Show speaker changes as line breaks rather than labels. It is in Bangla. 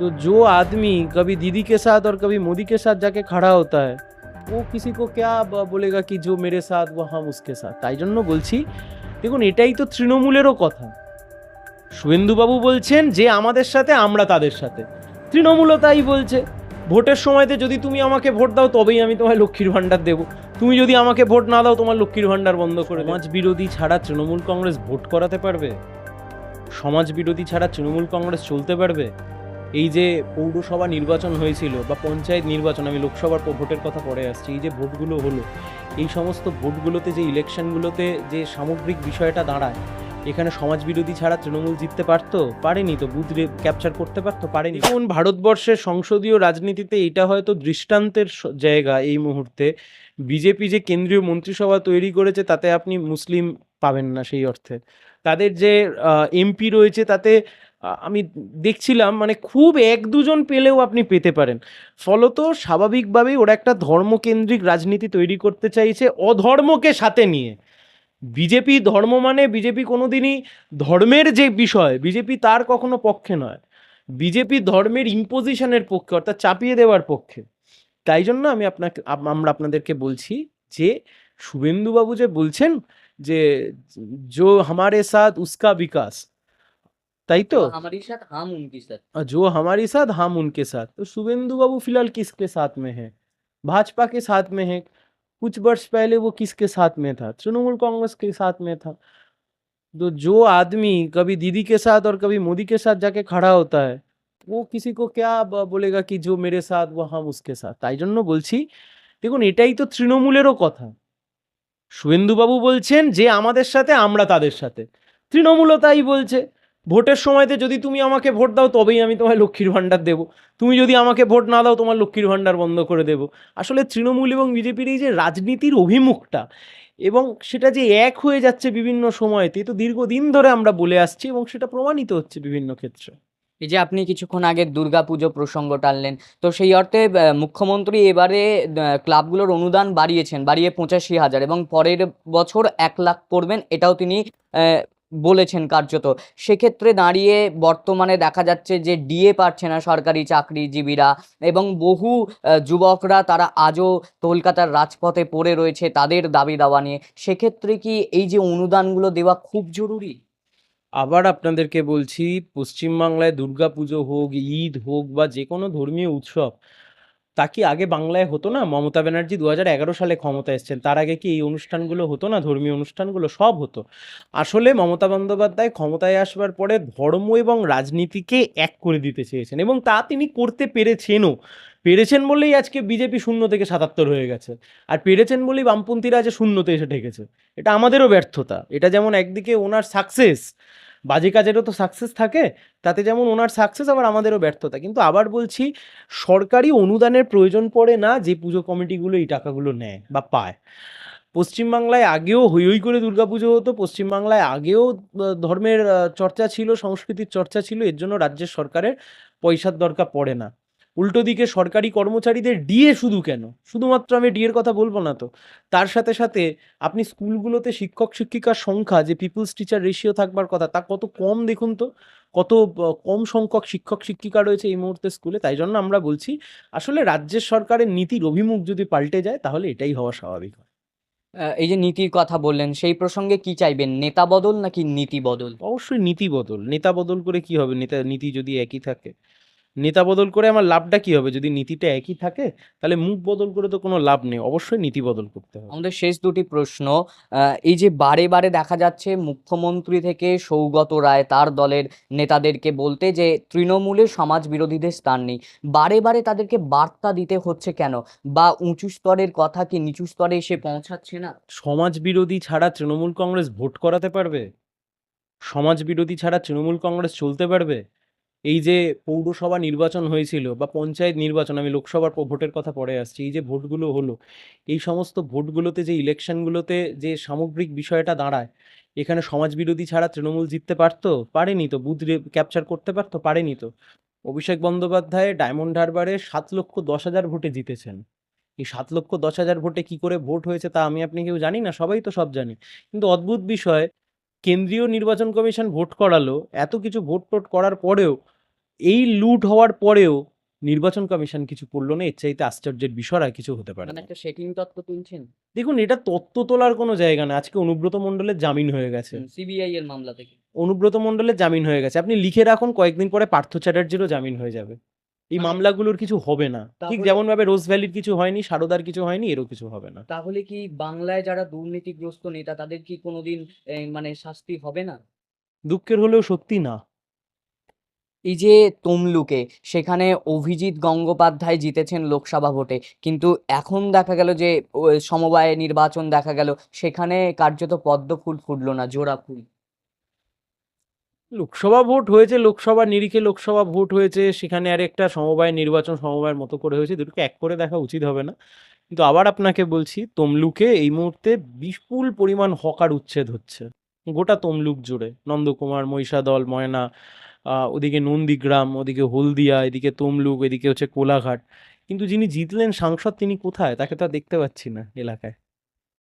तो जो आदमी कभी दीदी के साथ और कभी मोदी के साथ जाके खड़ा होता है वो किसी को क्या ब- बोलेगा कि जो मेरे साथ वो हम उसके साथ তাই জন্য বলছি দেখুন এটাই তো তৃণমূলেরও কথা শুভেন্দুবাবু বলছেন যে আমাদের সাথে আমরা তাদের সাথে তৃণমূলও তাই বলছে ভোটের সময়তে যদি তুমি আমাকে ভোট দাও তবেই আমি তোমায় লক্ষ্মীর ভাণ্ডার দেবো তুমি যদি আমাকে ভোট না দাও তোমার লক্ষ্মীর ভাণ্ডার বন্ধ করে সমাজ বিরোধী ছাড়া তৃণমূল কংগ্রেস ভোট করাতে পারবে সমাজ বিরোধী ছাড়া তৃণমূল কংগ্রেস চলতে পারবে এই যে পৌরসভা নির্বাচন হয়েছিল বা পঞ্চায়েত নির্বাচন, আমি লোকসভার ভোটের কথা পরে আসছি, এই যে ভোটগুলো হলো, এই সমস্ত ভোটগুলোতে যে ইলেকশনগুলোতে যে সামগ্রিক বিষয়টা দাঁড়ায়, এখানে সমাজ বিরোধী ছাড়া তৃণমূল জিততে পারতো? পারেনি তো? বুথ ক্যাপচার করতে পারতো? পারেনি। কোন ভারতবর্ষের সংসদীয় রাজনীতিতে এটা হয়তো দৃষ্টান্তের জায়গা এই মুহূর্তে। বিজেপি যে কেন্দ্রীয় মন্ত্রিসভা তৈরি করেছে, তাতে আপনি মুসলিম পাবেন না সেই অর্থে। তাদের যে এমপি রয়েছে, তাতে আমি দেখছিলাম মানে খুব এক দুজন পেলেও আপনি পেতে পারেন। ফলত স্বাভাবিকভাবেই ওরা একটা ধর্মকেন্দ্রিক রাজনীতি তৈরি করতে চাইছে অধর্মকে সাথে নিয়ে। বিজেপি ধর্ম মানে বিজেপি কোনোদিনই ধর্মের যে বিষয়, বিজেপি তার কখনো পক্ষে নয়। বিজেপি ধর্মের ইম্পোজিশনের পক্ষে, অর্থাৎ চাপিয়ে দেওয়ার পক্ষে। তাই জন্য আমি আপনাকে আমরা আপনাদেরকে বলছি যে, শুভেন্দুবাবু যে বলছেন যে জো হামারে সাথ উস্কা বিকাশ। তাই তো
हमारे साथ हम उनके साथ
और जो हमारे साथ हम उनके साथ तो शुभेंदु बाबू फिलहाल किसके साथ में है भाजपा के साथ में है कुछ वर्ष पहले वो किसके साथ में था तृणमूल कांग्रेस के साथ में था तो जो आदमी कभी दीदी के साथ और कभी मोदी के साथ जाके खड़ा होता है वो किसी को क्या ब- बोलेगा कि जो मेरे साथ वो हम उसके साथ তাই জন্য বলছি দেখুন এটাই তো তৃণমূলেরও কথা শুভেন্দুবাবু বলছেন যে আমাদের সাথে আমরা তাদের সাথে তৃণমূলও তাই বলছে ভোটের সময়তে যদি তুমি আমাকে ভোট দাও, তবেই আমি তোমায় লক্ষ্মীর ভাণ্ডার দেবো। তুমি যদি আমাকে ভোট না দাও, তোমার লক্ষ্মীর ভাণ্ডার বন্ধ করে দেবো। আসলে তৃণমূল এবং বিজেপির এই যে রাজনীতির অভিমুখটা এবং সেটা যে এক হয়ে যাচ্ছে বিভিন্ন সময়তে তো দীর্ঘদিন ধরে আমরা বলে আসছি এবং সেটা প্রমাণিত হচ্ছে বিভিন্ন ক্ষেত্রে।
এই যে আপনি কিছুক্ষণ আগে দুর্গাপুজো প্রসঙ্গ টানলেন, তো সেই অর্থে মুখ্যমন্ত্রী এবারে ক্লাবগুলোর অনুদান বাড়িয়েছেন, বাড়িয়ে পঁচাশি হাজার এবং পরের বছর এক লাখ করবেন এটাও তিনি বলেছেন কার্যত। সেক্ষেত্রে দাঁড়িয়ে বর্তমানে দেখা যাচ্ছে যে ডিএ পাচ্ছে না সরকারি চাকরিজীবীরা এবং বহু যুবকরা তারা আজও কলকাতার রাজপথে পড়ে রয়েছে তাদের দাবি দাওয়া নিয়ে। সেক্ষেত্রে কি এই যে অনুদানগুলো দেওয়া খুব জরুরি?
আবার আপনাদেরকে বলছি, পশ্চিমবাংলায় দুর্গাপুজো হোক, ঈদ হোক বা যে কোনো ধর্মীয় উৎসব তা কি আগে বাংলায় হতো না? মমতা ব্যানার্জি দু হাজার এগারো সালে ক্ষমতা এসেছেন, তার আগে কি এই অনুষ্ঠানগুলো হতো না? ধর্মীয় অনুষ্ঠানগুলো সব হতো। আসলে মমতা বন্দ্যোপাধ্যায় ক্ষমতায় আসবার পরে ধর্ম এবং রাজনীতিকে এক করে দিতে চেয়েছেন এবং তা তিনি করতে পেরেছেনও। পেরেছেন বলেই আজকে বিজেপি শূন্য থেকে সাতাত্তর হয়ে গেছে। আর পেরেছেন বলেই বামপন্থীরা আজ শূন্যতে এসে ঠেকেছে, এটা আমাদেরও ব্যর্থতা। এটা যেমন একদিকে ওনার সাকসেস বাজে কাজেরও তো সাকসেস থাকে, তাতে যেমন ওনার সাকসেস আবার আমাদেরও ব্যর্থতা। কিন্তু আবার বলছি, সরকারি অনুদানের প্রয়োজন পড়ে না যে পুজো কমিটিগুলো এই টাকাগুলো নেয় বা পায়। পশ্চিমবাংলায় আগেও হই হই করে দুর্গাপুজো হতো, পশ্চিমবাংলায় আগেও ধর্মের চর্চা ছিল, সংস্কৃতির চর্চা ছিল, এর জন্য রাজ্যের সরকারের পয়সার দরকার পড়ে না। উল্টো দিকে সরকারি কর্মচারীদের ডিএ শুধু কেন? শুধুমাত্র আমি ডিএর কথা বলব না তো। তার সাথে সাথে আপনি স্কুলগুলোতে শিক্ষক শিক্ষিকার সংখ্যা যে পিপলস টিচার রেশিও থাকবার কথা তা কত কম দেখুন তো? কত কম সংখ্যক শিক্ষক শিক্ষিকা রয়েছে এই মুহূর্তে স্কুলে? তাই জন্য আমরা বলছি আসলে রাজ্যের সরকারের নীতির অভিমুখ যদি পাল্টে যায় তাহলে এটাই হওয়া স্বাভাবিক হয়।
এই যে নীতির কথা বললেন সেই প্রসঙ্গে কি চাইবেন? নেতা বদল নাকি নীতি বদল?
অবশ্যই নীতি বদল। নেতা বদল করে কি হবে? নেতা নীতি যদি একই থাকে নেতা বদল করে আমার লাভটা কি হবে? যদি নীতিটা একই থাকে তাহলে মুখ বদল করে তো কোনো লাভ নেই। অবশ্যই নীতি বদল করতে হবে।
আমাদের শেষ দুটি প্রশ্ন এই যে বারে বারে দেখা যাচ্ছে মুখ্যমন্ত্রী থেকে সৌগত রায় তার দলের নেতাদেরকে বলতে যে তৃণমূলে সমাজ বিরোধীদের স্থান নেই। বারে বারে তাদেরকে বার্তা দিতে হচ্ছে কেন? বা উঁচু স্তরের কথা কি নিচু স্তরে এসে পৌঁছাচ্ছে না?
সমাজ বিরোধী ছাড়া তৃণমূল কংগ্রেস ভোট করাতে পারবে? সমাজ বিরোধী ছাড়া তৃণমূল কংগ্রেস চলতে পারবে? এই যে পৌরসভা নির্বাচন হয়েছিল বা পঞ্চায়েত নির্বাচন, আমি লোকসভার ভোটের কথা পরে আসছি, এই যে ভোটগুলো হলো, এই সমস্ত ভোটগুলোতে যে ইলেকশনগুলোতে যে সামগ্রিক বিষয়টা দাঁড়ায়, এখানে সমাজ বিরোধী ছাড়া তৃণমূল জিততে পারতো? পারেনি তো, বুথ ক্যাপচার করতে পারতো? পারেনি তো। অভিষেক বন্দ্যোপাধ্যায় ডায়মন্ড হারবারে সাত লক্ষ দশ হাজার ভোটে জিতেছেন। এই সাত লক্ষ দশ হাজার ভোটে কি করে ভোট হয়েছে তা আমি আপনি কেউ জানি না, সবাই তো সব জানি। কিন্তু অদ্ভুত বিষয়, কেন্দ্রীয় নির্বাচন কমিশন ভোট করালো, এত কিছু ভোট টোট করার পরেও এই লুট হওয়ার পরেও নির্বাচন কমিশন কিছু করল না এর চাইতে আশ্চর্যের বিষয় আর কিছু হতে পারে
মানে
না।
একটা সেটিং তত্ত্ব তুলছেন?
দেখুন এটা তত্ত্ব তোলার কোনো জায়গা না। আজকে অনুব্রত মণ্ডলের জামিন হয়ে গেছে।
সিবিআই এর মামলা থেকে।
অনুব্রত মণ্ডলের জামিন হয়ে গেছে। আপনি লিখে রাখুন কয়েকদিন পরে পার্থ চ্যাটার্জিরও জামিন হয়ে যাবে। এই মামলাগুলোর কিছু হবে না। ঠিক যেমন ভাবে রোজ ভ্যালির কিছু হয়নি সারদার কিছু হয়নি এরও কিছু হবে না।
তাহলে কি বাংলায় যারা দুর্নীতিগ্রস্ত নেতা তাদের কি কোনোদিন মানে শাস্তি হবে না?
দুঃখের হলেও সত্যি না।
এই যে তমলুকে, সেখানে অভিজিৎ গঙ্গোপাধ্যায় জিতেছেন লোকসভা ভোটে, কিন্তু এখন দেখা গেল যে সমবায় নির্বাচন দেখা গেল, সেখানে কার্যত পদ্ম ফুল ফুটলো না, জোড়া ফুল।
লোকসভা ভোট হয়েছে, লোকসভা নিরিখে লোকসভা ভোট হয়েছে, সেখানে আর একটা সমবায় নির্বাচন, সমবায়ের মতো করে হয়েছে, দুটোকে এক করে দেখা উচিত হবে না। কিন্তু আবার আপনাকে বলছি, তমলুকে এই মুহূর্তে বিপুল পরিমাণ হকার উচ্ছেদ হচ্ছে। গোটা তমলুক জুড়ে, নন্দকুমার, মহিষাদল, ময়না ওদিকে নন্দীগ্রাম, ওদিকে হলদিয়া, এদিকে তমলুক, এদিকে হচ্ছে কোলাঘাট। কিন্তু যিনি জিতলেন সাংসদ তিনি কোথায়? তাকে তো আর দেখতে পাচ্ছি না এলাকায়।